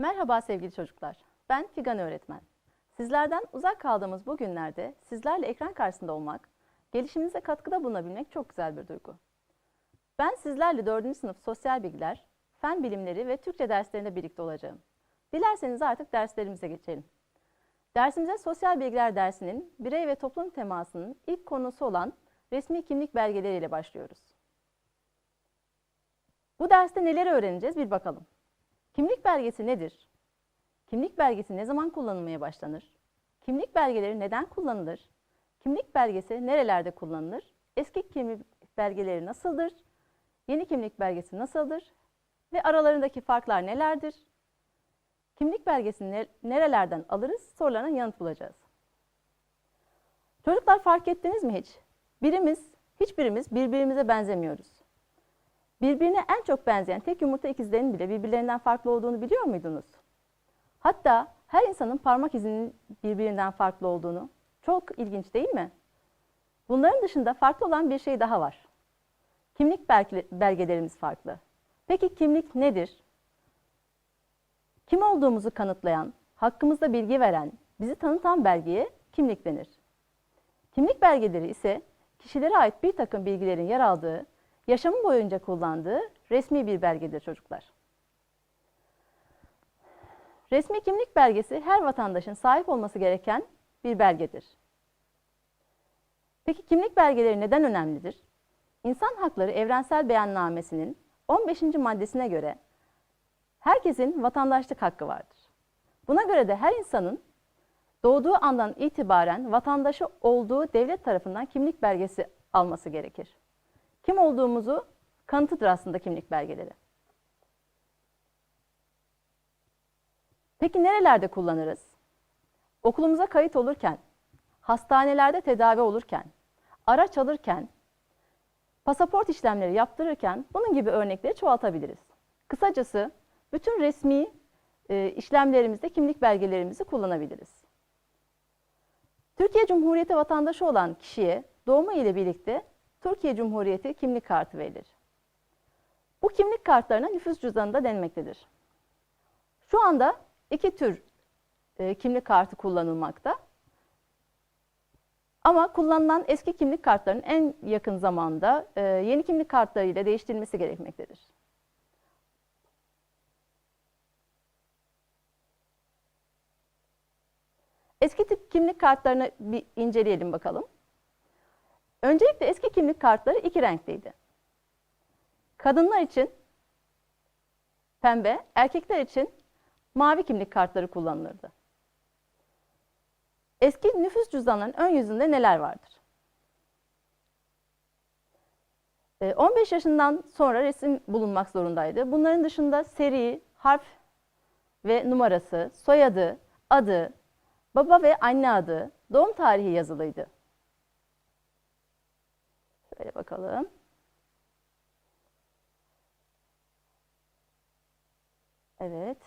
Merhaba sevgili çocuklar. Ben Figan öğretmen. Sizlerden uzak kaldığımız bu günlerde sizlerle ekran karşısında olmak, gelişiminize katkıda bulunabilmek çok güzel bir duygu. Ben sizlerle 4. sınıf sosyal bilgiler, fen bilimleri ve Türkçe derslerinde birlikte olacağım. Dilerseniz artık derslerimize geçelim. Dersimize sosyal bilgiler dersinin birey ve toplum temasının ilk konusu olan resmi kimlik belgeleriyle başlıyoruz. Bu derste neleri öğreneceğiz bir bakalım. Kimlik belgesi nedir? Kimlik belgesi ne zaman kullanılmaya başlanır? Kimlik belgeleri neden kullanılır? Kimlik belgesi nerelerde kullanılır? Eski kimlik belgeleri nasıldır? Yeni kimlik belgesi nasıldır? Ve aralarındaki farklar nelerdir? Kimlik belgesini ne- nerelerden alırız? Sorularına yanıt bulacağız. Çocuklar fark ettiniz mi hiç? Birimiz, hiçbirimiz birbirimize benzemiyoruz. Birbirine en çok benzeyen tek yumurta ikizlerinin bile birbirlerinden farklı olduğunu biliyor muydunuz? Hatta her insanın parmak izinin birbirinden farklı olduğunu. Çok ilginç değil mi? Bunların dışında farklı olan bir şey daha var. Kimlik belge- belgelerimiz farklı. Peki kimlik nedir? Kim olduğumuzu kanıtlayan, hakkımızda bilgi veren, bizi tanıtan belgeye kimlik denir. Kimlik belgeleri ise kişilere ait bir takım bilgilerin yer aldığı, yaşamı boyunca kullandığı resmi bir belgedir çocuklar. Resmi kimlik belgesi her vatandaşın sahip olması gereken bir belgedir. Peki kimlik belgeleri neden önemlidir? İnsan Hakları Evrensel Beyannamesi'nin 15. maddesine göre herkesin vatandaşlık hakkı vardır. Buna göre de her insanın doğduğu andan itibaren vatandaşı olduğu devlet tarafından kimlik belgesi alması gerekir. Kim olduğumuzu kanıtıdır aslında kimlik belgeleri. Peki nerelerde kullanırız? Okulumuza kayıt olurken, hastanelerde tedavi olurken, araç alırken, pasaport işlemleri yaptırırken bunun gibi örnekleri çoğaltabiliriz. Kısacası bütün resmi e, işlemlerimizde kimlik belgelerimizi kullanabiliriz. Türkiye Cumhuriyeti vatandaşı olan kişiye doğumu ile birlikte Türkiye Cumhuriyeti kimlik kartı verilir. Bu kimlik kartlarına nüfus cüzdanı da denmektedir. Şu anda iki tür e, kimlik kartı kullanılmakta. Ama kullanılan eski kimlik kartlarının en yakın zamanda e, yeni kimlik kartlarıyla değiştirilmesi gerekmektedir. Eski tip kimlik kartlarını bir inceleyelim bakalım. Öncelikle eski kimlik kartları iki renkliydi. Kadınlar için pembe, erkekler için mavi kimlik kartları kullanılırdı. Eski nüfus cüzdanlarının ön yüzünde neler vardır? Ee, 15 yaşından sonra resim bulunmak zorundaydı. Bunların dışında seri, harf ve numarası, soyadı, adı, baba ve anne adı, doğum tarihi yazılıydı. Şöyle bakalım. Evet.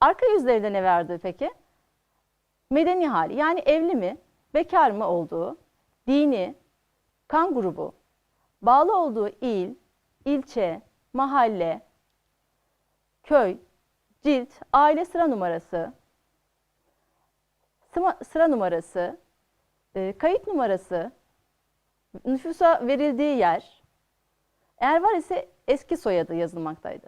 Arka yüzlerinde ne vardı peki? Medeni hali yani evli mi, bekar mı olduğu, dini, kan grubu, bağlı olduğu il, ilçe, mahalle, köy, cilt, aile sıra numarası, sıra numarası, e, kayıt numarası, nüfusa verildiği yer, eğer var ise eski soyadı yazılmaktaydı.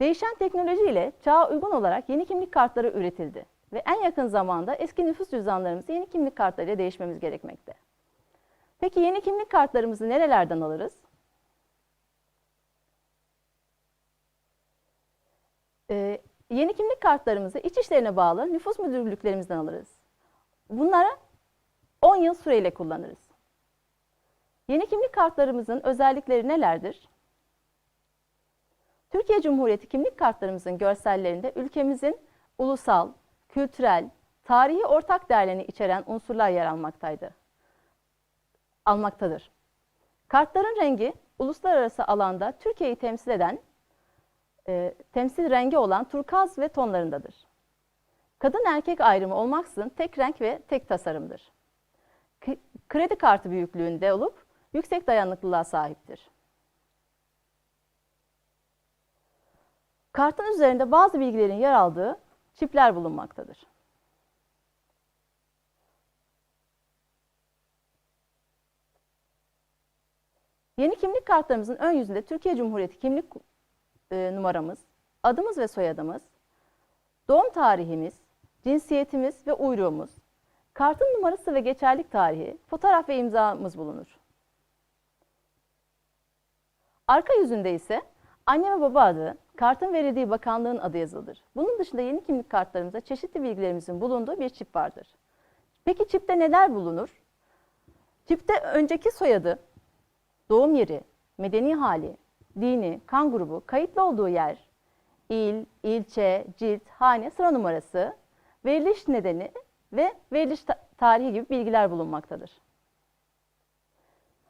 Değişen teknolojiyle çağa uygun olarak yeni kimlik kartları üretildi ve en yakın zamanda eski nüfus cüzdanlarımızı yeni kimlik kartlarıyla değişmemiz gerekmekte. Peki yeni kimlik kartlarımızı nerelerden alırız? Ee, yeni kimlik kartlarımızı iç işlerine bağlı nüfus müdürlüklerimizden alırız. Bunlara 10 yıl süreyle kullanırız. Yeni kimlik kartlarımızın özellikleri nelerdir? Türkiye Cumhuriyeti kimlik kartlarımızın görsellerinde ülkemizin ulusal, kültürel, tarihi ortak değerlerini içeren unsurlar yer almaktaydı. Almaktadır. Kartların rengi uluslararası alanda Türkiye'yi temsil eden, e, temsil rengi olan turkaz ve tonlarındadır. Kadın erkek ayrımı olmaksızın tek renk ve tek tasarımdır. Kredi kartı büyüklüğünde olup yüksek dayanıklılığa sahiptir. Kartın üzerinde bazı bilgilerin yer aldığı çipler bulunmaktadır. Yeni kimlik kartlarımızın ön yüzünde Türkiye Cumhuriyeti kimlik e, numaramız, adımız ve soyadımız, doğum tarihimiz, cinsiyetimiz ve uyruğumuz, kartın numarası ve geçerlik tarihi, fotoğraf ve imzamız bulunur. Arka yüzünde ise anne ve baba adı, kartın verildiği bakanlığın adı yazılır. Bunun dışında yeni kimlik kartlarımızda çeşitli bilgilerimizin bulunduğu bir çip vardır. Peki çipte neler bulunur? Çipte önceki soyadı, doğum yeri, medeni hali, dini, kan grubu, kayıtlı olduğu yer, il, ilçe, cilt, hane, sıra numarası, veriliş nedeni ve veriliş ta- tarihi gibi bilgiler bulunmaktadır.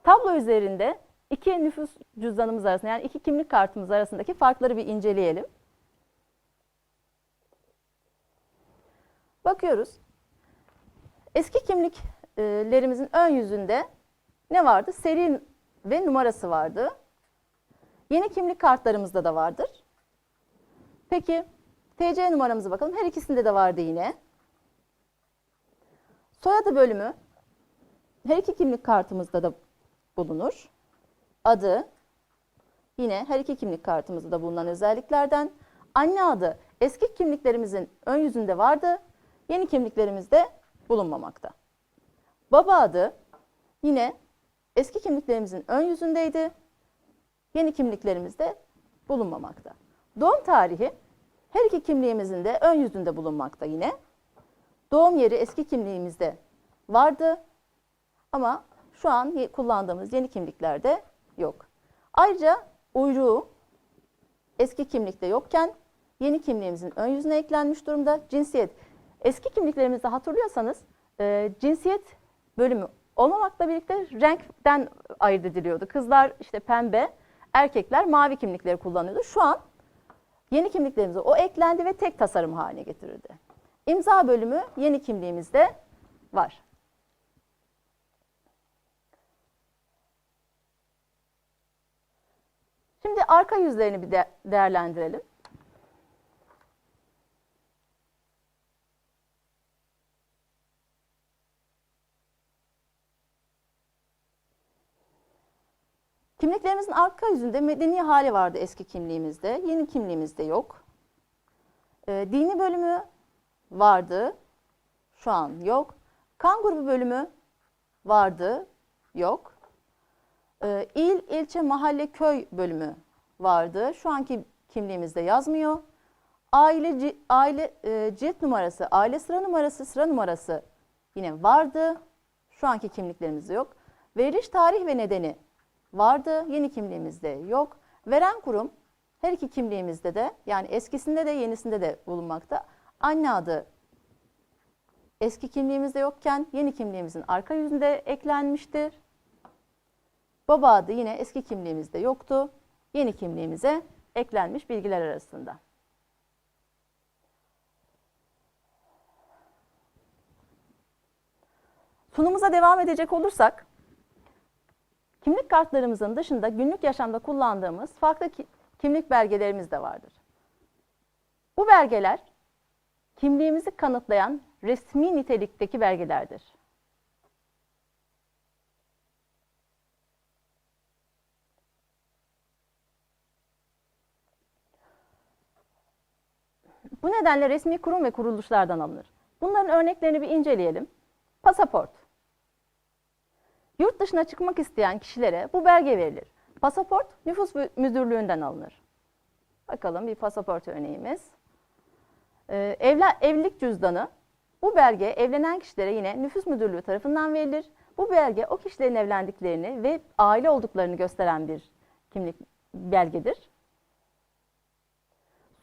Tablo üzerinde iki nüfus cüzdanımız arasında yani iki kimlik kartımız arasındaki farkları bir inceleyelim. Bakıyoruz. Eski kimliklerimizin ön yüzünde ne vardı? Seri ve numarası vardı. Yeni kimlik kartlarımızda da vardır. Peki TC numaramıza bakalım. Her ikisinde de vardı yine. Soyadı bölümü her iki kimlik kartımızda da bulunur. Adı yine her iki kimlik kartımızda da bulunan özelliklerden. Anne adı eski kimliklerimizin ön yüzünde vardı. Yeni kimliklerimizde bulunmamakta. Baba adı yine eski kimliklerimizin ön yüzündeydi. Yeni kimliklerimizde bulunmamakta. Doğum tarihi her iki kimliğimizin de ön yüzünde bulunmakta yine. Doğum yeri eski kimliğimizde vardı ama şu an kullandığımız yeni kimliklerde yok. Ayrıca uyruğu eski kimlikte yokken yeni kimliğimizin ön yüzüne eklenmiş durumda. Cinsiyet. Eski kimliklerimizde hatırlıyorsanız e, cinsiyet bölümü olmamakla birlikte renkten ayırt ediliyordu. Kızlar işte pembe, erkekler mavi kimlikleri kullanıyordu. Şu an yeni kimliklerimize o eklendi ve tek tasarım haline getirildi. İmza bölümü yeni kimliğimizde var. Şimdi arka yüzlerini bir de değerlendirelim. Kimliklerimizin arka yüzünde medeni hali vardı eski kimliğimizde. Yeni kimliğimizde yok. Ee, dini bölümü vardı. Şu an yok. Kan grubu bölümü vardı. Yok. Ee, il, ilçe, mahalle, köy bölümü vardı. Şu anki kimliğimizde yazmıyor. Aile, aile e, cilt numarası, aile sıra numarası, sıra numarası yine vardı. Şu anki kimliklerimizde yok. Veriliş tarih ve nedeni vardı. Yeni kimliğimizde yok. Veren kurum her iki kimliğimizde de yani eskisinde de yenisinde de bulunmakta. Anne adı eski kimliğimizde yokken yeni kimliğimizin arka yüzünde eklenmiştir. Baba adı yine eski kimliğimizde yoktu. Yeni kimliğimize eklenmiş bilgiler arasında. Sunumuza devam edecek olursak, kimlik kartlarımızın dışında günlük yaşamda kullandığımız farklı ki- kimlik belgelerimiz de vardır. Bu belgeler kimliğimizi kanıtlayan resmi nitelikteki belgelerdir. Bu nedenle resmi kurum ve kuruluşlardan alınır. Bunların örneklerini bir inceleyelim. Pasaport. Yurt dışına çıkmak isteyen kişilere bu belge verilir. Pasaport nüfus mü- müdürlüğünden alınır. Bakalım bir pasaport örneğimiz. Ee, evlen, evlilik cüzdanı. Bu belge evlenen kişilere yine nüfus müdürlüğü tarafından verilir. Bu belge o kişilerin evlendiklerini ve aile olduklarını gösteren bir kimlik belgedir.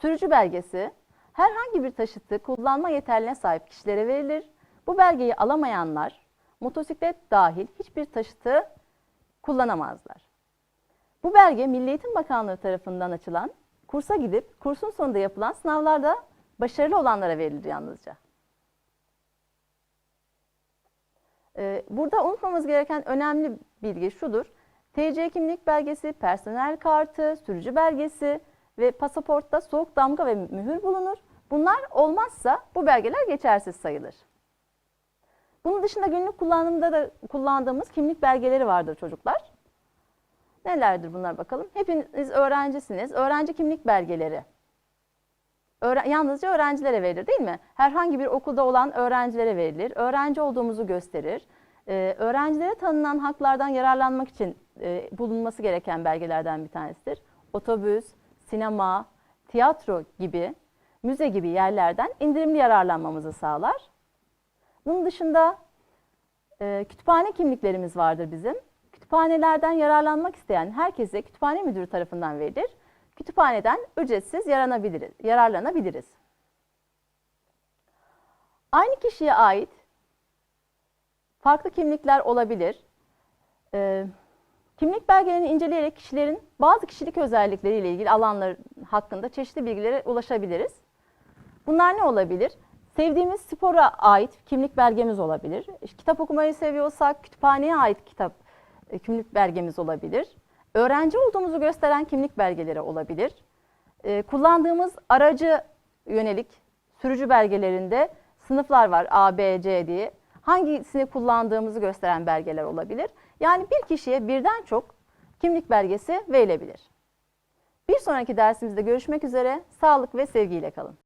Sürücü belgesi herhangi bir taşıtı kullanma yeterliğine sahip kişilere verilir. Bu belgeyi alamayanlar motosiklet dahil hiçbir taşıtı kullanamazlar. Bu belge Milli Eğitim Bakanlığı tarafından açılan kursa gidip kursun sonunda yapılan sınavlarda başarılı olanlara verilir yalnızca. Ee, Burada unutmamız gereken önemli bilgi şudur. TC kimlik belgesi, personel kartı, sürücü belgesi ve pasaportta soğuk damga ve mühür bulunur. Bunlar olmazsa bu belgeler geçersiz sayılır. Bunun dışında günlük kullanımda da kullandığımız kimlik belgeleri vardır çocuklar. Nelerdir bunlar bakalım? Hepiniz öğrencisiniz. Öğrenci kimlik belgeleri. Öğre- yalnızca öğrencilere verilir değil mi? Herhangi bir okulda olan öğrencilere verilir. Öğrenci olduğumuzu gösterir. Ee, öğrencilere tanınan haklardan yararlanmak için e, bulunması gereken belgelerden bir tanesidir. Otobüs, sinema, tiyatro gibi, müze gibi yerlerden indirimli yararlanmamızı sağlar. Bunun dışında e, kütüphane kimliklerimiz vardır bizim. Kütüphanelerden yararlanmak isteyen herkese kütüphane müdürü tarafından verilir. Kütüphaneden ücretsiz yaranabiliriz, yararlanabiliriz. Aynı kişiye ait farklı kimlikler olabilir. Ee, kimlik belgelerini inceleyerek kişilerin bazı kişilik özellikleriyle ilgili alanlar hakkında çeşitli bilgilere ulaşabiliriz. Bunlar ne olabilir? Sevdiğimiz spora ait kimlik belgemiz olabilir. Kitap okumayı seviyorsak kütüphaneye ait kitap e, kimlik belgemiz olabilir. Öğrenci olduğumuzu gösteren kimlik belgeleri olabilir. E, kullandığımız aracı yönelik sürücü belgelerinde sınıflar var A, B, C diye. Hangisini kullandığımızı gösteren belgeler olabilir. Yani bir kişiye birden çok kimlik belgesi verilebilir. Bir sonraki dersimizde görüşmek üzere. Sağlık ve sevgiyle kalın.